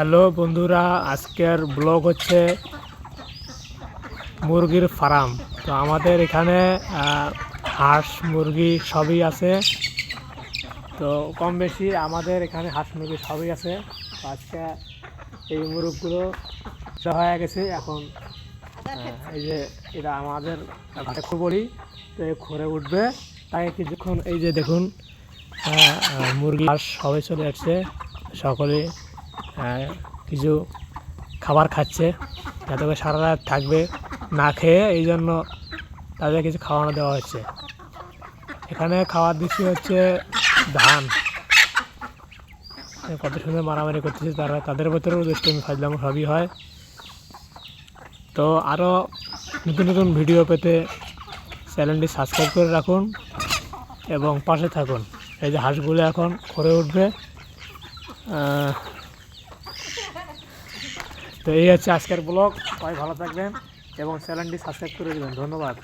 Hello বন্ধুরা, আজকের blog হচ্ছে মুরগির ফার্ম। তো আমাদের এখানে হাঁস, মুরগি সবই আছে। তো কম বেশি আমাদের এখানে হাঁস, মুরগি সবই আছে। আজকে এই মুরগগুলো হয়ে গেছে। এখন এই যে এটা আমাদের ঘাটে খুবই তো ঘরে উঠবে। তাই কিছুক্ষণ এই যে দেখুন মুরগি হাঁস সবাই চলে আসছে। সকলে কিছু খাবার খাচ্ছে। যাতে করে সারা রাত থাকবে, না খেয়ে এই জন্য তাদের কিছু খাওয়ানো দেওয়া হচ্ছে। এখানে খাওয়ার দিচ্ছি হচ্ছে ধান। কত সুন্দর মারামারি করতেছে তারা। তাদের ভেতরেও দুষ্টমি, ফাজলাম সবই হয়। তো আরও নতুন নতুন ভিডিও পেতে চ্যানেলটি সাবস্ক্রাইব করে রাখুন এবং পাশে থাকুন। এই যে হাঁসগুলো এখন করে উঠবে তো এই হচ্ছে আজকের ব্লগ। সবাই ভালো থাকবেন এবং চ্যানেলটি সাবস্ক্রাইব করে দেবেন। ধন্যবাদ।